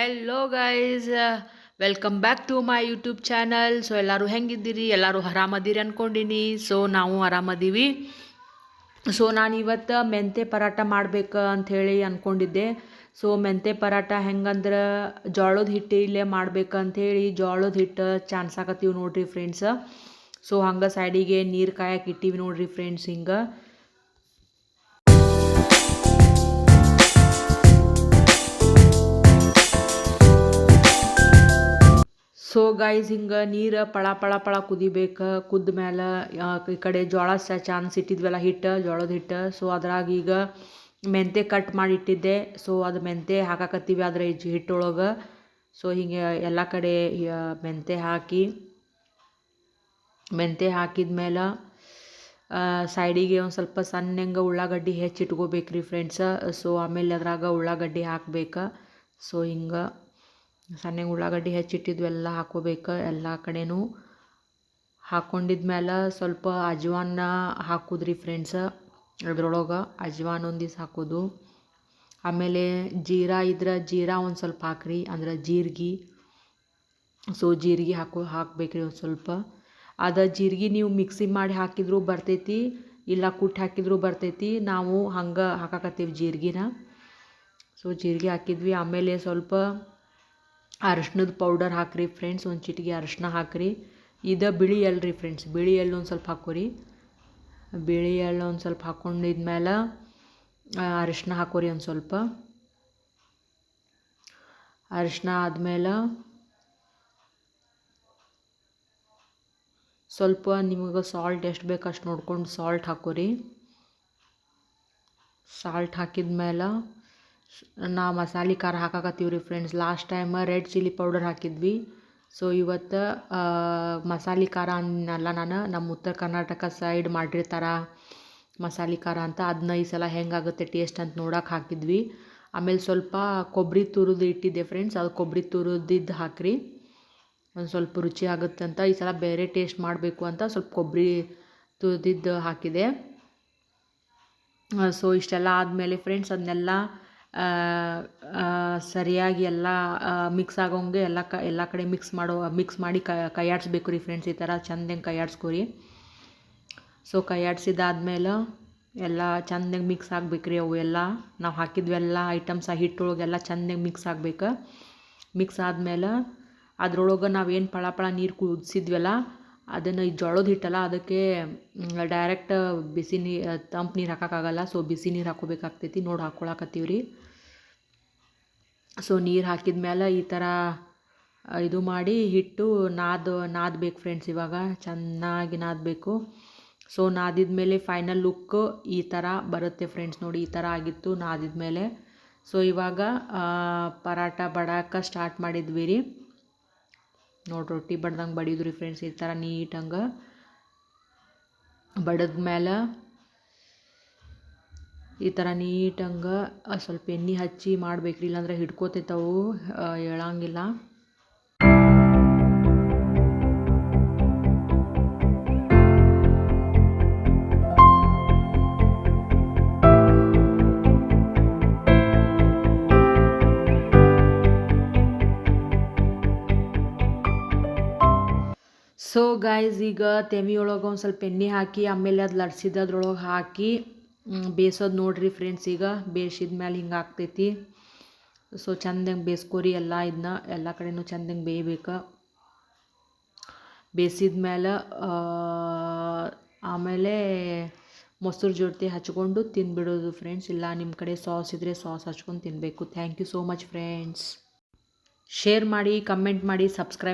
Hello guys welcome back to my YouTube channel so ಎಲ್ಲರೂ ಹೆಂಗಿದ್ದೀರಿ? ಎಲ್ಲರೂ ಆರಾಮದಿರಿ ಅಂದ್ಕೊಂಡಿನಿ ಸೊ ನಾವು ಆರಾಮದೀವಿ. ಸೊ ನಾನು ಇವತ್ತು ಮೆಂತೆ ಪರಾಟ ಮಾಡ್ಬೇಕು ಅಂಥೇಳಿ ಅಂದ್ಕೊಂಡಿದ್ದೆ ಸೊ ಮೆಂತೆ ಪರಾಟ ಹೆಂಗಂದ್ರೆ ಜೋಳದ ಹಿಟ್ಟು ಇಲ್ಲೇ ಮಾಡ್ಬೇಕು ಅಂಥೇಳಿ ಜೋಳದ ಹಿಟ್ಟು ಚಾನ್ಸಾಕತ್ತೀವಿ ನೋಡಿರಿ ಫ್ರೆಂಡ್ಸ್ ಸೊ ಹಂಗೆ ಸೈಡಿಗೆ ನೀರು ಕಾಯಕ್ಕೆ ಇಟ್ಟೀವಿ ನೋಡಿರಿ ಫ್ರೆಂಡ್ಸ್ ಹಿಂಗೆ. ಸೊ ಗೈಸ್ ಹಿಂಗೆ ನೀರು ಪಳ ಪಳ ಪಳ ಕುದಿಬೇಕು, ಕುದ್ದ ಮೇಲೆ ಈ ಕಡೆ ಜೋಳ ಸ ಚಾನ್ಸ್ ಇಟ್ಟಿದ್ವಲ್ಲ ಹಿಟ್ಟು, ಜೋಳದ ಹಿಟ್ಟು. ಸೊ ಅದ್ರಾಗ ಈಗ ಮೆಂತೆ ಕಟ್ ಮಾಡಿ ಇಟ್ಟಿದ್ದೆ. ಸೊ ಅದು ಮೆಂತೆ ಹಾಕಾಕತ್ತೀವಿ ಅದ್ರ ಹಿಟ್ಟೊಳಗೆ. ಸೊ ಹಿಂಗೆ ಎಲ್ಲ ಕಡೆ ಮೆಂತೆ ಹಾಕಿ ಮೆಂತೆ ಹಾಕಿದ ಮೇಲೆ ಸೈಡಿಗೆ ಒಂದು ಸ್ವಲ್ಪ ಸಣ್ಣಂಗೆ ಉಳ್ಳಾಗಡ್ಡಿ ಹೆಚ್ಚಿಟ್ಕೋಬೇಕು ರೀ ಫ್ರೆಂಡ್ಸ ಸೊ ಆಮೇಲೆ ಅದ್ರಾಗ ಉಳ್ಳಾಗಡ್ಡಿ ಹಾಕ್ಬೇಕು. ಸೊ ಹಿಂಗೆ ಸಣ್ಣ ಉಳ್ಳಾಗಡ್ಡಿ ಹೆಚ್ಚಿಟ್ಟಿದ್ದು ಎಲ್ಲ ಹಾಕೋಬೇಕು ಎಲ್ಲ ಕಡೆನೂ ಹಾಕ್ಕೊಂಡಿದ್ಮೇಲೆ ಸ್ವಲ್ಪ ಅಜ್ವಾನ ಹಾಕುದ್ರಿ ಫ್ರೆಂಡ್ಸ. ಅದ್ರೊಳಗೆ ಅಜ್ವಾನ್ ಒಂದಿವ್ಸ ಹಾಕೋದು. ಆಮೇಲೆ ಜೀರಾ ಇದ್ರೆ ಜೀರಾ ಒಂದು ಸ್ವಲ್ಪ ಹಾಕ್ರಿ, ಅಂದ್ರೆ ಜೀರ್ಗೆ. ಸೊ, ಜೀರಿಗೆ ಹಾಕೋ, ಹಾಕಬೇಕ್ರಿ ಒಂದು ಸ್ವಲ್ಪ. ಅದು ಜೀರಿಗೆ ನೀವು ಮಿಕ್ಸಿ ಮಾಡಿ ಹಾಕಿದ್ರು ಬರ್ತೈತಿ, ಇಲ್ಲ ಕುಟ್ಟಿ ಹಾಕಿದ್ರು ಬರ್ತೈತಿ, ನಾವು ಹಂಗೆ ಹಾಕಾಕತ್ತೀವಿ ಜೀರಿಗೆನ. ಸೊ, ಜೀರಿಗೆ ಹಾಕಿದ್ವಿ. ಆಮೇಲೆ ಸ್ವಲ್ಪ ಅರಶಿನದ ಪೌಡರ್ ಹಾಕ್ರಿ ಫ್ರೆಂಡ್ಸ್ ಒಂದು ಚಿಟಿಗೆ ಅರಶಿನ ಹಾಕ್ರಿ. ಇದು ಬಿಳಿ ಎಲ್ರಿ ಫ್ರೆಂಡ್ಸ್ ಬಿಳಿ ಎಳ್ಳು ಒಂದು ಸ್ವಲ್ಪ ಹಾಕೋರಿ ಬಿಳಿ ಎಳ್ಳು ಒಂದು ಸ್ವಲ್ಪ ಹಾಕ್ಕೊಂಡಿದ್ಮೇಲೆ ಅರಿಶಿನ ಹಾಕೋರಿ ಒಂದು ಸ್ವಲ್ಪ. ಅರಿಶಿನ ಆದಮೇಲೆ ಸ್ವಲ್ಪ ನಿಮಗೆ ಸಾಲ್ಟ್ ಎಷ್ಟು ಬೇಕು ಅಷ್ಟು ನೋಡ್ಕೊಂಡು ಸಾಲ್ಟ್ ಹಾಕೋರಿ ಸಾಲ್ಟ್ ಹಾಕಿದ್ಮೇಲೆ ನಾ ಮಸಾಲೆ ಖಾರ ಹಾಕಾಕತ್ತೀವಿ ರೀ friends last time red chilli powder ಹಾಕಿದ್ವಿ. ಸೊ ಇವತ್ತು ಮಸಾಲೆ ಖಾರ ಅನ್ನಲ್ಲ ನಾನು. ನಮ್ಮ ಉತ್ತರ ಕರ್ನಾಟಕ ಸೈಡ್ ಮಾಡಿರ್ತಾರೆ ಮಸಾಲೆ ಖಾರ ಅಂತ. ಅದನ್ನ ಈ ಸಲ ಹೆಂಗಾಗುತ್ತೆ ಟೇಸ್ಟ್ ಅಂತ ನೋಡೋಕೆ ಹಾಕಿದ್ವಿ. ಆಮೇಲೆ ಸ್ವಲ್ಪ ಕೊಬ್ಬರಿ ತುರಿದು ಇಟ್ಟಿದ್ದೆ ಫ್ರೆಂಡ್ಸ್ ಅದು ಕೊಬ್ಬರಿ ತುರಿದಿದ್ದು ಹಾಕ್ರಿ. ಒಂದು ಸ್ವಲ್ಪ ರುಚಿ ಆಗುತ್ತೆ ಅಂತ. ಈ ಸಲ ಬೇರೆ ಟೇಸ್ಟ್ ಮಾಡಬೇಕು ಅಂತ ಸ್ವಲ್ಪ ಕೊಬ್ಬರಿ ತುರಿದಿದ್ದು ಹಾಕಿದೆ. ಸೊ ಇಷ್ಟೆಲ್ಲ ಆದಮೇಲೆ ಫ್ರೆಂಡ್ಸ್ ಅದನ್ನೆಲ್ಲ ಸರಿಯಾಗಿ ಎಲ್ಲ ಮಿಕ್ಸ್ ಆಗೋಂಗೆ ಎಲ್ಲ ಕ, ಎಲ್ಲ ಕಡೆ ಮಿಕ್ಸ್ ಮಾಡೋ ಮಿಕ್ಸ್ ಮಾಡಿ ಕೈಯಾಡಿಸ್ಬೇಕು ರೀ ಫ್ರೆಂಡ್ಸ್ ಈ ಥರ ಚಂದಂಗೆ ಕೈಯಾಡಿಸ್ಕೊರಿ ಸೊ ಕೈಯಾಡಿಸಿದಾದ್ಮೇಲೆ ಎಲ್ಲ ಚಂದಂಗೆ ಮಿಕ್ಸ್ ಆಗ್ಬೇಕು ರೀ ಅವು ಎಲ್ಲ. ನಾವು ಹಾಕಿದ್ವೆಲ್ಲ ಐಟಮ್ಸ್ ಆ ಹಿಟ್ಟೊಳಗೆಲ್ಲ ಚಂದಂಗೆ ಮಿಕ್ಸ್ ಆಗ್ಬೇಕು. ಮಿಕ್ಸ್ ಆದಮೇಲೆ ಅದರೊಳಗೆ ನಾವೇನು ಪಳ ಪಳ ನೀರು ಕುದಿಸಿದ್ವಲ್ಲ ಅದನ್ನು ಈ ಜೋಳದ ಹಿಟ್ಟಲ್ಲ, ಅದಕ್ಕೆ ಡೈರೆಕ್ಟ್ ಬಿಸಿ ನೀರು ತಂಪು ನೀರು ಹಾಕೋಕ್ಕಾಗಲ್ಲ. ಸೊ ಬಿಸಿ ನೀರು ಹಾಕೋಬೇಕಾಗ್ತೈತಿ. ನೋಡಿ ಹಾಕ್ಕೊಳಕತ್ತೀವಿ ರೀ ಸೊ ನೀರು ಹಾಕಿದ ಮೇಲೆ ಈ ಥರ ಇದು ಮಾಡಿ ಹಿಟ್ಟು ನಾದ್ ನಾದಬೇಕು ಫ್ರೆಂಡ್ಸ್ ಇವಾಗ. ಚೆನ್ನಾಗಿ ನಾದಬೇಕು ಸೊ ನಾದಿದ ಮೇಲೆ ಫೈನಲ್ ಲುಕ್ ಈ ಥರ ಬರುತ್ತೆ ಫ್ರೆಂಡ್ಸ್ ನೋಡಿ. ಈ ಥರ ಆಗಿತ್ತು ನಾದಿದ ಮೇಲೆ ಸೊ ಇವಾಗ ಪರಾಟ ಬಡಾಕ ಸ್ಟಾರ್ಟ್ ಮಾಡಿದ್ವಿ ರೀ ನೋಡಿ ರೊಟ್ಟಿ ಬಡ್ದಂಗೆ ಬಡಿದು ರೀ ಫ್ರೆಂಡ್ಸ್ ಈ ಥರ ನೀಟಂಗೆ ಬಡದ ಮೇಲೆ ಈ ಥರ ನೀಟಂಗೆ ಸ್ವಲ್ಪ ಎಣ್ಣೆ ಹಚ್ಚಿ ಮಾಡ್ಬೇಕ್ರಿ, ಇಲ್ಲಾಂದ್ರೆ ಹಿಡ್ಕೋತೈತವು ಹೇಳಂಗಿಲ್ಲ. ಸೊ ಗಾಯ್ಸ್ ಈಗ ತೆಮಿಯೊಳಗೆ ಒಂದು ಸ್ವಲ್ಪ ಎಣ್ಣೆ ಹಾಕಿ, ಆಮೇಲೆ ಅದು ಲಡ್ಸಿದ್ದು ಅದ್ರೊಳಗೆ ಹಾಕಿ ಬೇಯಿಸೋದು ನೋಡ್ರಿ ಫ್ರೆಂಡ್ಸ್ ಈಗ ಬೇಯಿಸಿದ ಮೇಲೆ ಹಿಂಗೆ ಆಗ್ತೈತಿ. ಸೊ ಚಂದಂಗೆ ಬೇಯಿಸ್ಕೋರಿ ಎಲ್ಲ ಇದನ್ನ ಎಲ್ಲ ಕಡೆನೂ ಚಂದಂಗೆ ಬೇಯಬೇಕು. ಬೇಯಿಸಿದ ಮೇಲೆ ಆಮೇಲೆ ಮೊಸರು ಜೊತೆ ಹಚ್ಕೊಂಡು ತಿನ್ಬಿಡೋದು ಫ್ರೆಂಡ್ಸ್ ಇಲ್ಲ ನಿಮ್ಮ ಕಡೆ ಸಾಸ್ ಇದ್ದರೆ ಸಾಸ್ ಹಚ್ಕೊಂಡು ತಿನ್ನಬೇಕು thank you so much friends share ಮಾಡಿ ಕಮೆಂಟ್ ಮಾಡಿ ಸಬ್ಸ್ಕ್ರೈಬ್